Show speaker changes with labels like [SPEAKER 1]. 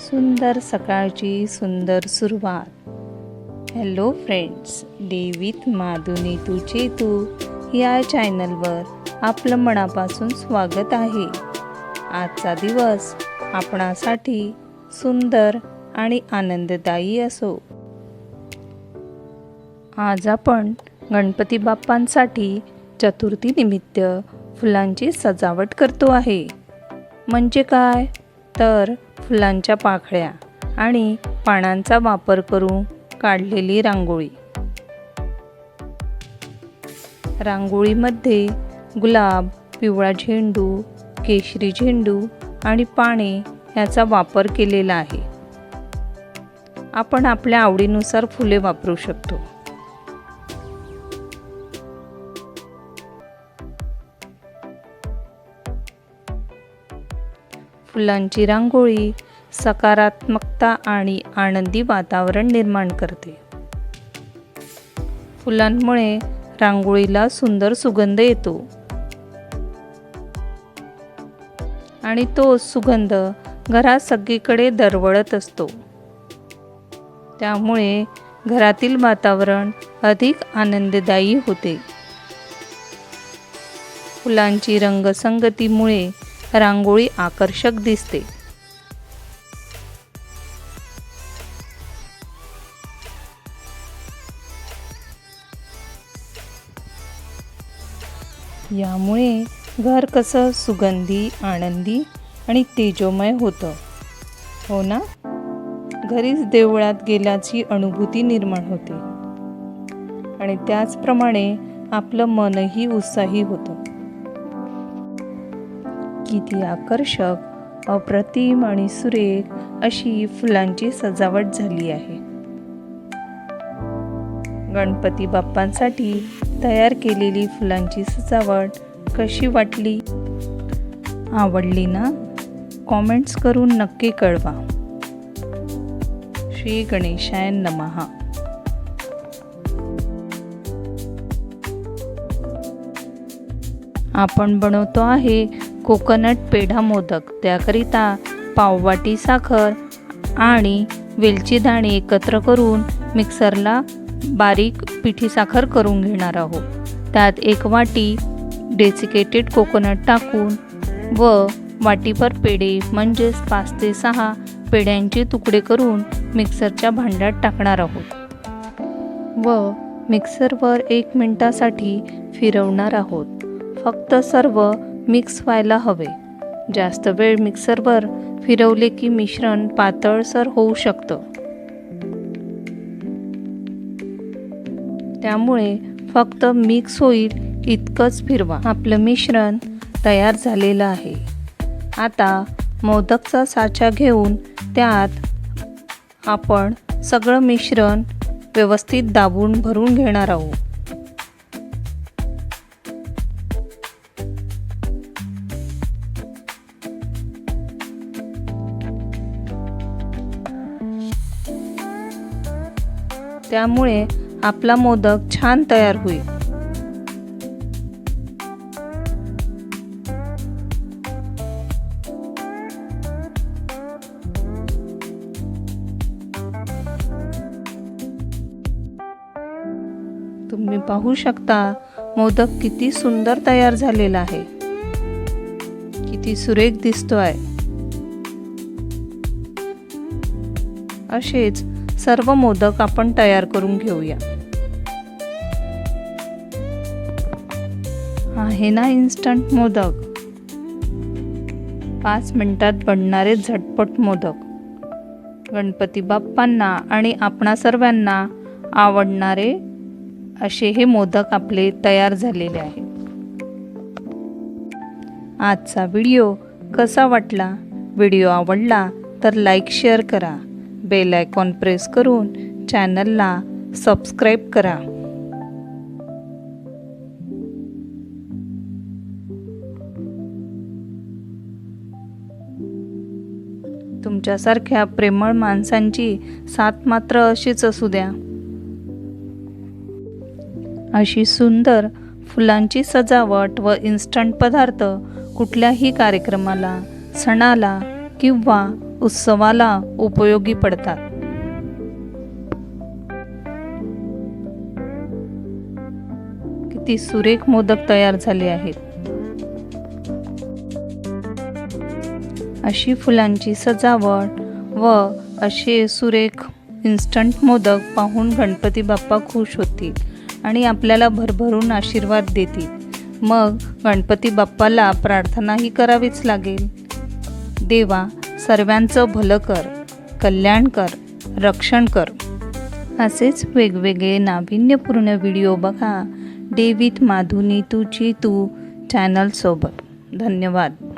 [SPEAKER 1] सुंदर सकाळची सुंदर सुरुवात. हॅलो फ्रेंड्स डे विथ माधुनी तुझे तू या चॅनलवर आपलं मनापासून स्वागत आहे. आजचा दिवस आपणासाठी सुंदर आणि आनंददायी असो. आज आपण गणपती बाप्पांसाठी चतुर्थीनिमित्त फुलांची सजावट करतो आहे. म्हणजे काय? तर फुलांच्या पाखळ्या आणि पानांचा वापर करून काढलेली रांगोळी. रांगोळीमध्ये गुलाब पिवळा झेंडू केशरी झेंडू आणि पाने याचा वापर केलेला आहे. आपण आपल्या आवडीनुसार फुले वापरू शकतो. फुलांची रांगोळी सकारात्मकता आणि आनंदी वातावरण निर्माण करते. फुलांमुळे रांगोळीला सुंदर सुगंध येतो. आणि तो सुगंध घरात सगळीकडे दरवळत असतो. त्यामुळे घरातील वातावरण अधिक आनंददायी होते. फुलांची रंगसंगतीमुळे रांगोळी आकर्षक दिसते. यामुळे घर कसं सुगंधी आनंदी आणि तेजोमय होतं. हो ना? घरीच देवळात गेल्याची अनुभूती निर्माण होते. आणि त्याचप्रमाणे आपलं मनही उत्साही होतं. किती आकर्षक अप्रतिम आणि सुरेख अशी फुलांची सजावट झाली आहे. गणपती बाप्पांसाठी तयार केलेली फुलांची सजावट कशी वाटली? आवडली ना? कॉमेंट्स करून नक्की कळवा. श्री गणेशाय नमहा आपण बनवतो आहे कोकोनट पेढा मोदक त्याकरिता पाववाटी साखर आणि वेलची दाणे एकत्र करून मिक्सरला बारीक पिठी साखर करून घेणार आहोत. त्यात एक वाटी डेसिकेटेड कोकोनट टाकून व वाटीभर पेढे म्हणजेच पाच ते सहा पेढ्यांचे तुकडे करून मिक्सरच्या भांड्यात टाकणार आहोत. व मिक्सरवर एक मिनटासाठी फिरवणार आहोत. फक्त सर्व मिक्स व्हायला हवे. जास्त वेळ मिक्सरवर फिरवले की मिश्रण पातळसर होऊ शकतं. त्यामुळे फक्त मिक्स होईल इतकंच फिरवा. आपलं मिश्रण तयार झालेलं आहे. आता मोदकचा साचा घेऊन त्यात आपण सगळं मिश्रण व्यवस्थित दाबून भरून घेणार आहोत. त्यामुळे आपला मोदक छान तयार होईल. तुम्ही पाहू शकता मोदक किती सुंदर तयार झालेला आहे. किती सुरेख दिसतोय. असेच सर्व मोदक आपण तयार करून घेऊया. आहे ना इन्स्टंट मोदक? पाच मिनिटात बनणारे झटपट मोदक. गणपती बाप्पांना आणि आपणा सर्वांना आवडणारे असे हे मोदक आपले तयार झालेले आहे आजचा व्हिडिओ कसा वाटला? व्हिडिओ आवडला तर लाईक शेअर करा. बेल आयकॉन प्रेस करून चॅनलला सबस्क्राईब करा. तुमच्यासारख्या प्रेमळ माणसांची साथ मात्र अशीच असू द्या. अशी सुंदर फुलांची सजावट व इन्स्टंट पदार्थ कुठल्याही कार्यक्रमाला सणाला किंवा उत्सवाला उपयोगी पडतात. किती सुरेख मोदक तयार झाले आहेत. अशी फुलांची सजावट व असे सुरेख इन्स्टंट मोदक पाहून गणपती बाप्पा खुश होतील आणि आपल्याला भरभरून आशीर्वाद देतील. मग गणपती बाप्पाला प्रार्थनाही करावीच लागेल. देवा सर्वांचं भलं कर कल्याण कर रक्षण कर. असेच वेगवेगळे नाविन्यपूर्ण व्हिडिओ बघा. डेवित माधुनी तुची तू चॅनलसोबत. धन्यवाद.